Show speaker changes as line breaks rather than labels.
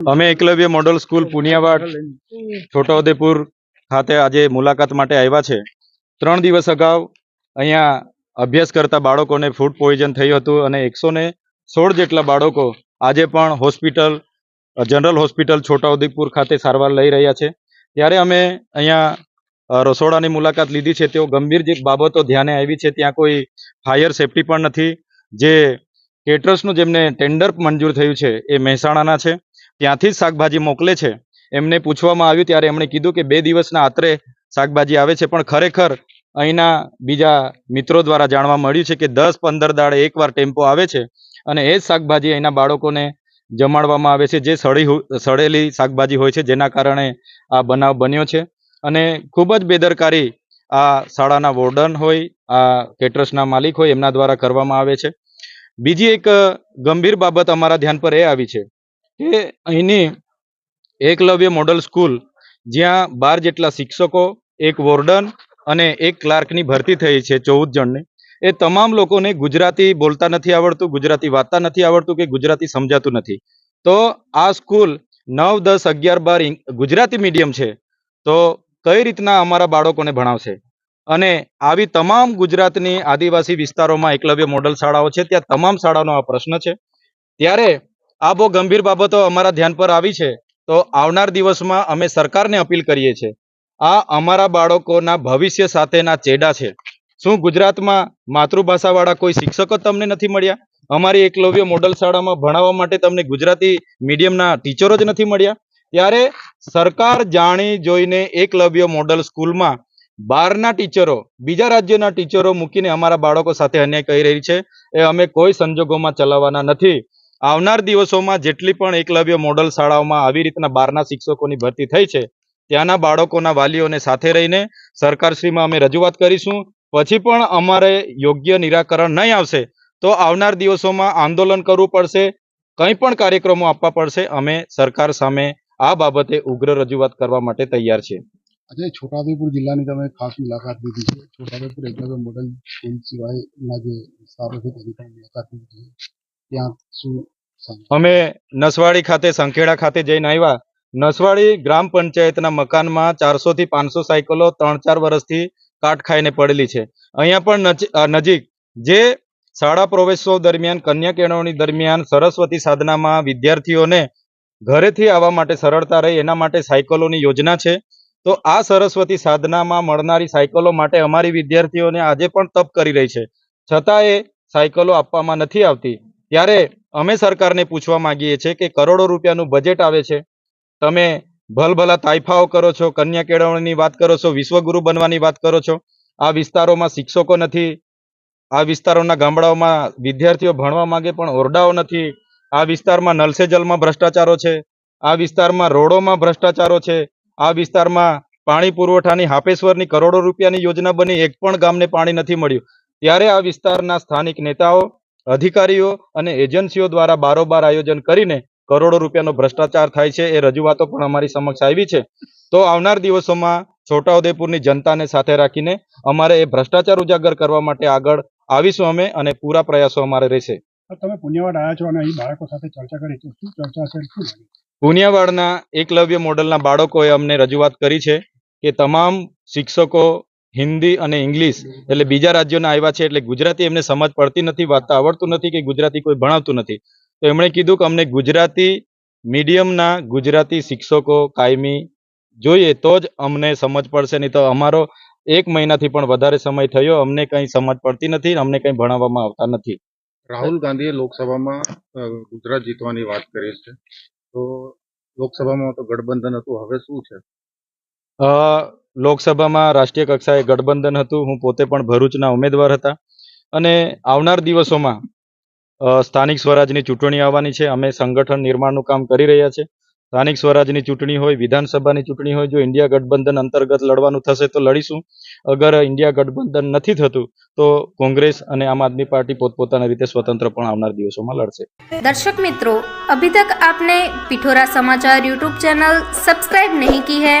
અમે Eklavya model school પુનિયાવાડ Chhota Udepur ખાતે આજે મુલાકાત માટે આવ્યા છે. ત્રણ દિવસ અગાઉ અહીંયા અભ્યાસ કરતા બાળકોને ફૂડ પોઈઝન થયું હતું અને એકસો ને સોળ જેટલા બાળકો આજે પણ હોસ્પિટલ જનરલ હોસ્પિટલ છોટાઉદેપુર ખાતે સારવાર લઈ રહ્યા છે. ત્યારે અમે અહીંયા રસોડાની મુલાકાત લીધી છે. તેઓ ગંભીર જે બાબતો ધ્યાને આવી છે ત્યાં કોઈ ફાયર સેફટી પણ નથી. જે કેટરર્સનું જેમને ટેન્ડર મંજૂર થયું છે એ મહેસાણાના છે. ત્યાંથી જ શાકભાજી મોકલે છે. એમને પૂછવામાં આવ્યું ત્યારે એમણે કીધું કે બે દિવસના આત્રે શાકભાજી આવે છે, પણ ખરેખર અહીંના બીજા મિત્રો દ્વારા જાણવા મળ્યું છે કે દસ પંદર દાડે એકવાર ટેમ્પો આવે છે અને એ જ શાકભાજી અહીંના બાળકોને જમાડવામાં આવે છે, જે સડી સળેલી શાકભાજી હોય છે, જેના કારણે આ બનાવ બન્યો છે. અને ખૂબ જ બેદરકારી આ શાળાના વોર્ડન હોય, આ કેટર્સના માલિક હોય, એમના દ્વારા કરવામાં આવે છે. બીજી એક ગંભીર બાબત અમારા ધ્યાન પર એ આવી છે. કે અહીંની એકલવ્ય મોડલ સ્કૂલ જ્યાં બાર જેટલા શિક્ષકો, એક વોર્ડન અને એક ક્લાર્કની ભરતી થઈ છે ચૌદ જણની. એ તમામ લોકોને ગુજરાતી બોલતા નથી આવડતું, ગુજરાતી વાંચતા નથી આવડતું કે ગુજરાતી સમજાતું નથી. તો આ સ્કૂલ નવ, દસ, અગિયાર, બાર ગુજરાતી મીડિયમ છે. તો કઈ રીતના અમારા બાળકોને ભણાવશે? અને આવી તમામ ગુજરાતની આદિવાસી વિસ્તારોમાં એકલવ્ય મોડલ શાળાઓ છે, ત્યાં તમામ શાળાનો આ પ્રશ્ન છે. ત્યારે આ બહુ ગંભીર બાબતો અમારા ધ્યાન પર આવી છે. તો આવનાર દિવસમાં અમે સરકારને અપીલ કરીએ છીએ. આ અમારા બાળકોના ભવિષ્ય સાથેના ચેડા છે. શું ગુજરાતમાં માતૃભાષાવાળા કોઈ શિક્ષકો તમને નથી મળ્યા? અમારી એકલવ્ય મોડલ શાળામાં ભણાવવા માટે તમને ગુજરાતી મીડિયમના ટીચરો જ નથી મળ્યા? ત્યારે સરકાર જાણી જોઈને એકલવ્ય મોડલ સ્કૂલમાં બહારના ટીચરો, બીજા રાજ્યોના ટીચરો મૂકીને અમારા બાળકો સાથે અન્યાય કરી રહી છે. એ અમે કોઈ સંજોગોમાં ચલાવવાના નથી. આવનાર દિવસોમાં જેટલી પણ એકલવ્ય મોડલ શાળાઓમાં આવી રીતના બારના શિક્ષકોની ભરતી થઈ છે, ત્યાંના બાળકોના વાલીઓને સાથે રહીને સરકારશ્રીમાં અમે રજૂઆત કરીશું. પછી પણ અમારે યોગ્ય નિરાકરણ નહીં આવશે, તો આવનાર દિવસોમાં આંદોલન કરવું પડશે, કંઈ પણ કાર્યક્રમો આપવા પડશે. અમે સરકાર સામે આ બાબતે ઉગ્ર રજૂઆત કરવા માટે તૈયાર છીએ.
આજે છોટાઉદેપુર જિલ્લાની તમે ખાસ મુલાકાત લીધી છે. છોટાઉદેપુર એકલવ્ય મોડલ સ્કૂલ સિવાયના જે વિસ્તારો છે, તેની પણ મુલાકાત લીધી છે.
અમે નસવાડી ખાતે, સંખેડા ખાતે જઈને આવ્યા. નસવાડી ગ્રામ પંચાયતના મકાનમાં ચારસો થી પાંચસો સાયકલો ત્રણ ચાર વર્ષથી કાટ ખાઈને પડેલી છે. અહીંયા પણ નજીક જે શાળા પ્રવેશોત્સવ દરમિયાન, કન્યા કેળવણી દરમિયાન સરસ્વતી સાધનામાં વિદ્યાર્થીઓને ઘરેથી આવવા માટે સરળતા રહે, એના માટે સાયકલોની યોજના છે. તો આ સરસ્વતી સાધનામાં મળનારી સાયકલો માટે અમારી વિદ્યાર્થીઓને આજે પણ તપ કરી રહી છે. છતાં એ સાયકલો આપવામાં નથી આવતી. ત્યારે અમે સરકારને પૂછવા માંગીએ છીએ કે કરોડો રૂપિયાનું બજેટ આવે છે. તમે ભલભલા તાઇફાઓ કરો છો, કન્યા કેળવણીની વાત કરો છો, વિશ્વગુરુ બનવાની વાત કરો છો. આ વિસ્તારોમાં શિક્ષકો નથી, આ વિસ્તારોના ગામડાઓમાં વિદ્યાર્થીઓ ભણવા માંગે પણ ઓરડાઓ નથી. આ વિસ્તારમાં નલસેજલમાં જલમાં ભ્રષ્ટાચારો છે, આ વિસ્તારમાં રોડોમાં ભ્રષ્ટાચારો છે, આ વિસ્તારમાં પાણી પુરવઠાની હાપેશ્વરની કરોડો રૂપિયાની યોજના બની એક પણ ગામને પાણી નથી મળ્યું. ત્યારે આ વિસ્તારના સ્થાનિક નેતાઓ અધિકારીઓ અને એજન્સીઓ દ્વારા બારોબાર આયોજન કરીને કરોડો રૂપિયાનો ભ્રષ્ટાચાર થાય છે એ રજૂઆતો પણ અમારી સમક્ષ આવી છે. તો આવનાર દિવસોમાં છોટાઉદેપુરની જનતાને સાથે રાખીને અમારે એ ભ્રષ્ટાચાર ઉજાગર કરવા માટે આગળ આવીશું અમે અને પૂરા પ્રયાસો અમારે રહેશે.
તમે પુણ્યવાડ આવ્યા છો અને અહીં બાળકો સાથે ચર્ચા કરી તો શું ચર્ચા છે શું
એકલવ્ય મોડલના બાળકોએ અમને રજૂઆત કરી છે કે તમામ શિક્ષકો હિન્દી અને ઇંગ્લિશ એટલે બીજા રાજ્યોના આવ્યા છે એટલે ગુજરાતી એમને સમજ પડતી નથી વાંચતા આવડતું નથી કે ગુજરાતી કોઈ ભણાવતું નથી. તો એમણે કીધું કે અમને ગુજરાતી મીડિયમના ગુજરાતી શિક્ષકો કાયમી જોઈએ તો જ અમને સમજ પડશે નહીં તો અમારો એક મહિનાથી પણ વધારે સમય થયો અમને કંઈ સમજ પડતી નથી અમને કંઈ ભણાવવામાં આવતા નથી.
રાહુલ ગાંધીએ લોકસભામાં ગુજરાત જીતવાની વાત કરી છે. તો લોકસભામાં તો ગઠબંધન હતું હવે શું છે?
લોકસભામાં રાષ્ટ્રીય કક્ષાએ ગઠબંધન હતું. હું પોતે પણ ભરૂચના ઉમેદવાર હતા. અને આવનાર દિવસોમાં સ્થાનિક સ્વરાજની ચૂંટણી આવવાની છે. અમે સંગઠન નિર્માણનું કામ કરી રહ્યા છે. સ્થાનિક સ્વરાજની ચૂંટણી હોય, વિધાનસભાની ચૂંટણી હોય, જો ઇન્ડિયા ગઠબંધન અંતર્ગત લડવાનું થશે તો લડીશું. અગર ઇન્ડિયા ગઠબંધન નથી થતું, તો કોંગ્રેસ અને આમ આદમી પાર્ટી પોતપોતાના રીતે સ્વતંત્ર પણ આવનાર દિવસોમાં લડશે.
દર્શક મિત્રો, અભી તક આપને પિઠોરા સમાચાર યુટ્યુબ ચેનલ સબસ્ક્રાઇબ નહીં કી હૈ?